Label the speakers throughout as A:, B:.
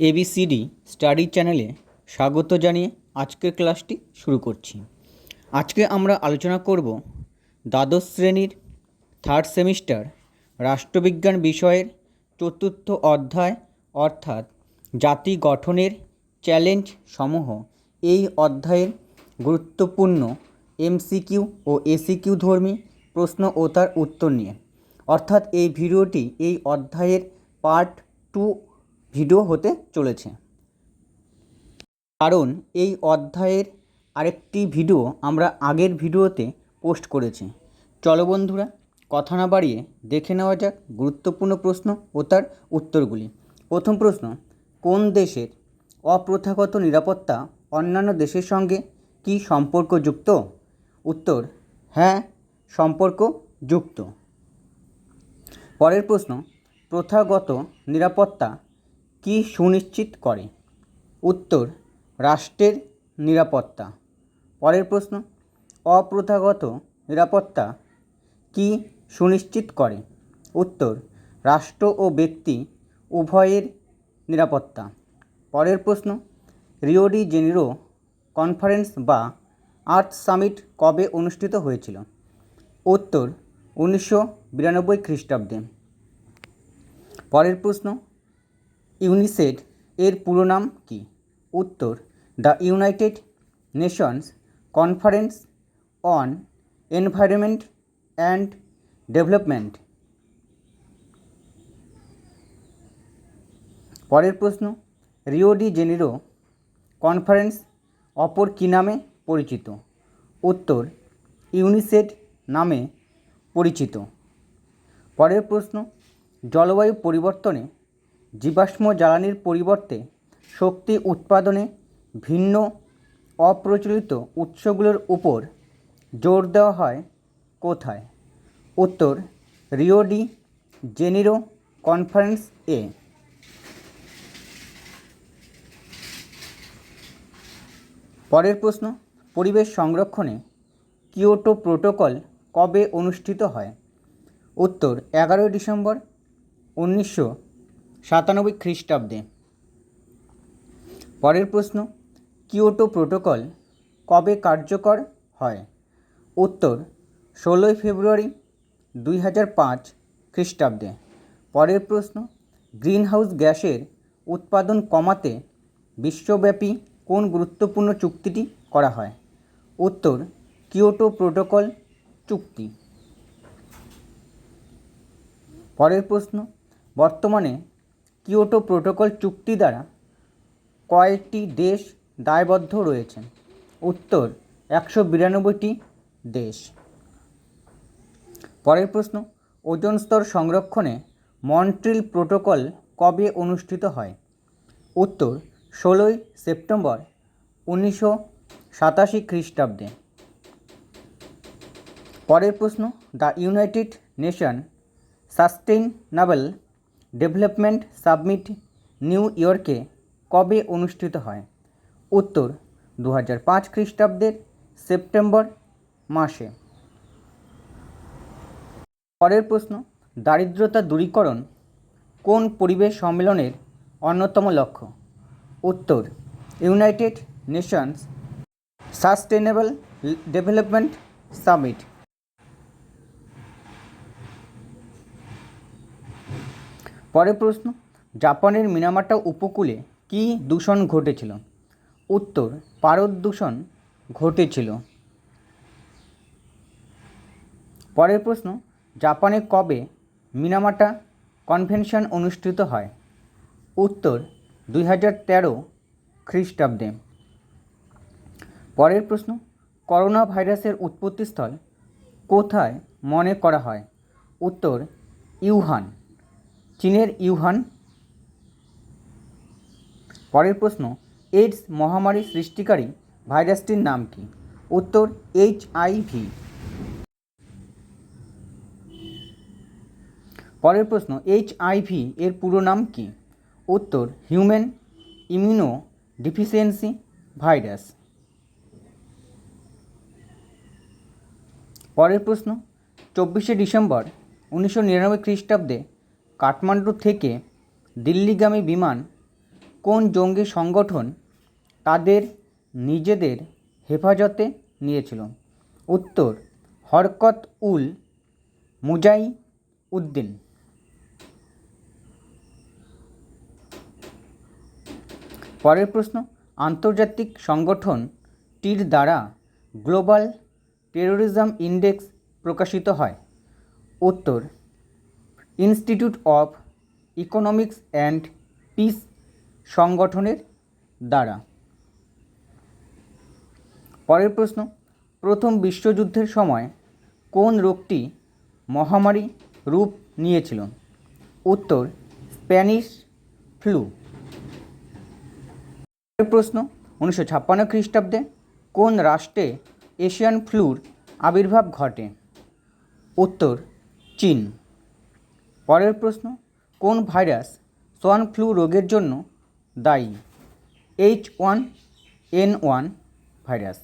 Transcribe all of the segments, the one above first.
A: ABCD study চ্যানেলে স্বাগত জানিয়ে আজকের ক্লাসটি শুরু করছি। আজকে আমরা আলোচনা করব দ্বাদশ শ্রেণির থার্ড সেমিস্টার রাষ্ট্রবিজ্ঞান বিষয়ের চতুর্থ অধ্যায় অর্থাৎ জাতি গঠনের চ্যালেঞ্জ সমূহ। এই অধ্যায়ের গুরুত্বপূর্ণ এমসিকিউ ও এসিকিউ ধর্মী প্রশ্ন ও তার উত্তর নিয়ে। অর্থাৎ এই ভিডিওটি এই অধ্যায়ের পার্ট টু ভিডিও হতে চলেছে। কারণ এই অধ্যায়ের আরেকটি ভিডিও আমরা আগের ভিডিওতে পোস্ট করেছি। চলো বন্ধুরা, কথা না বাড়িয়ে দেখে নেওয়া যাক গুরুত্বপূর্ণ প্রশ্ন ও তার উত্তরগুলি। প্রথম প্রশ্ন, কোন দেশের অপ্রথাগত নিরাপত্তা অন্যান্য দেশের সঙ্গে কি সম্পর্কযুক্ত? উত্তর হ্যাঁ সম্পর্কযুক্ত। পরের প্রশ্ন, প্রথাগত নিরাপত্তা কি সুনিশ্চিত করে? উত্তর, রাষ্ট্রের নিরাপত্তা। পরের প্রশ্ন, অপ্রথাগত নিরাপত্তা কি সুনিশ্চিত করে? উত্তর, রাষ্ট্র ও ব্যক্তি উভয়ের নিরাপত্তা। পরের প্রশ্ন রিওডি জেনিরো কনফারেন্স বা আর্থ সামিট কবে অনুষ্ঠিত হয়েছিল? উত্তর, উনিশশো বিরানব্বই খ্রিস্টাব্দে। পরের প্রশ্ন ইউনিসেড এর পুরো নাম কি? উত্তর, the United Nations conference on environment and development. পরের প্রশ্ন, রিও ডি জেনিরো কনফারেন্স অপর কী নামে পরিচিত? উত্তর, ইউনিসেড নামে পরিচিত। পরের প্রশ্ন, জলবায়ু পরিবর্তনে জীবাশ্ম জ্বালানির পরিবর্তে শক্তি উৎপাদনে ভিন্ন অপ্রচলিত উৎসগুলোর উপর জোর দেওয়া হয় কোথায়? উত্তর, রিও ডি জেনিরো কনফারেন্স এ। পরের প্রশ্ন, পরিবেশ সংরক্ষণে কিয়োটো প্রোটোকল কবে অনুষ্ঠিত হয়? উত্তর, এগারোই ডিসেম্বর উনিশশো সাতানব্বই খ্রিস্টাব্দে। পরের প্রশ্ন, কিয়োটো প্রোটোকল কবে কার্যকর হয়? উত্তর, ষোলোই ফেব্রুয়ারি দুই হাজার পাঁচ খ্রিস্টাব্দে। পরের প্রশ্ন, গ্রিনহাউস গ্যাসের উৎপাদন কমাতে বিশ্বব্যাপী কোন গুরুত্বপূর্ণ চুক্তিটি করা হয়? উত্তর, কিয়োটো প্রোটোকল চুক্তি। পরের প্রশ্ন, বর্তমানে কিয়োটো প্রোটোকল চুক্তি দ্বারা কয়েকটি দেশ দায়বদ্ধ রয়েছে উত্তর, একশো বিরানব্বইটি দেশ। পরের প্রশ্ন, ওজন স্তর সংরক্ষণে মন্ট্রিল প্রোটোকল কবে অনুষ্ঠিত হয়? উত্তর, ষোলোই সেপ্টেম্বর উনিশশো সাতাশি খ্রিস্টাব্দে। পরের প্রশ্ন, the United Nation sustainable development summit New ইয়র্কে কবে অনুষ্ঠিত হয়? উত্তর দু হাজার পাঁচ খ্রিস্টাব্দের সেপ্টেম্বর মাসে। পরের প্রশ্ন, দারিদ্রতা দূরীকরণ কোন পরিবেশ সম্মেলনের অন্যতম লক্ষ্য? উত্তর, United Nations sustainable development summit পরের প্রশ্ন, জাপানের মিনামাটা উপকূলে কী দূষণ ঘটেছিল? উত্তর, পারদ দূষণ ঘটেছিল। পরের প্রশ্ন, জাপানে কবে মিনামাটা কনভেনশন অনুষ্ঠিত হয়? উত্তর, দুই হাজার তেরো খ্রিস্টাব্দে। পরের প্রশ্ন করোনা ভাইরাসের উৎপত্তিস্থল কোথায় মনে করা হয়? উত্তর, ইউহান। চীনের ইউহান। পরের প্রশ্ন, এইডস মহামারী সৃষ্টিকারী ভাইরাসটির নাম কি? উত্তর, এইচ ভি। পরের প্রশ্ন, এইচ ভি এর পুরো নাম কি? উত্তর, হিউম্যান ইমিউনো ডিফিসিয়েন্সি ভাইরাস। পরের প্রশ্ন, চব্বিশে ডিসেম্বর উনিশশো নিরানব্বই খ্রিস্টাব্দে কাঠমান্ডু থেকে দিল্লিগামী বিমান কোন জঙ্গি সংগঠন তাদের নিজেদের হেফাজতে নিয়েছিল? উত্তর, হরকত উল মুজাই উদ্দিন পরের প্রশ্ন, আন্তর্জাতিক সংগঠনটির দ্বারা গ্লোবাল টেরোরিজম ইন্ডেক্স প্রকাশিত হয়। উত্তর Institute of Economics and Peace সংগঠনের দ্বারা। পরের প্রশ্ন, প্রথম বিশ্বযুদ্ধের সময় কোন রোগটি মহামারী রূপ নিয়েছিল? উত্তর, স্প্যানিশ ফ্লু। পরের প্রশ্ন, উনিশশো ছাপ্পান্ন খ্রিস্টাব্দে কোন রাষ্ট্রে এশিয়ান ফ্লুর আবির্ভাব ঘটে? উত্তর, চীন। পরের প্রশ্ন, কোন ভাইরাস সোয়ান ফ্লু রোগের জন্য দায়ী? H one N one virus.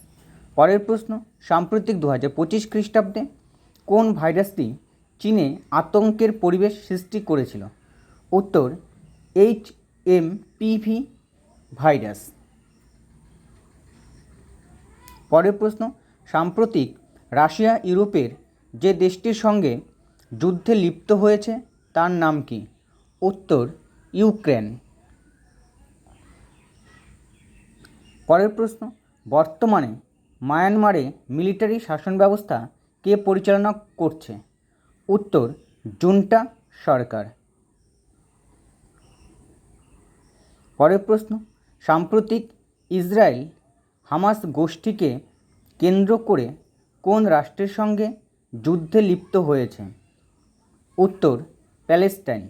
A: পরের প্রশ্ন, সাম্প্রতিক দু হাজার পঁচিশ খ্রিস্টাব্দে কোন ভাইরাসটি চীনে আতঙ্কের পরিবেশ সৃষ্টি করেছিল? উত্তর, এইচ এম পিভি ভাইরাস। পরের প্রশ্ন, সাম্প্রতিক রাশিয়া ইউরোপের যে দেশটির সঙ্গে যুদ্ধে লিপ্ত হয়েছে তার নাম কি? উত্তর, ইউক্রেন। পরের প্রশ্ন, বর্তমানে মায়ানমারে মিলিটারি শাসন ব্যবস্থা কে পরিচালনা করছে? উত্তর, জুন্টা সরকার। পরের প্রশ্ন, সাম্প্রতিক ইসরায়েল হামাস গোষ্ঠীকে কেন্দ্র করে কোন রাষ্ট্রের সঙ্গে যুদ্ধে লিপ্ত হয়েছে? উত্তর প্যালেস্টাইন।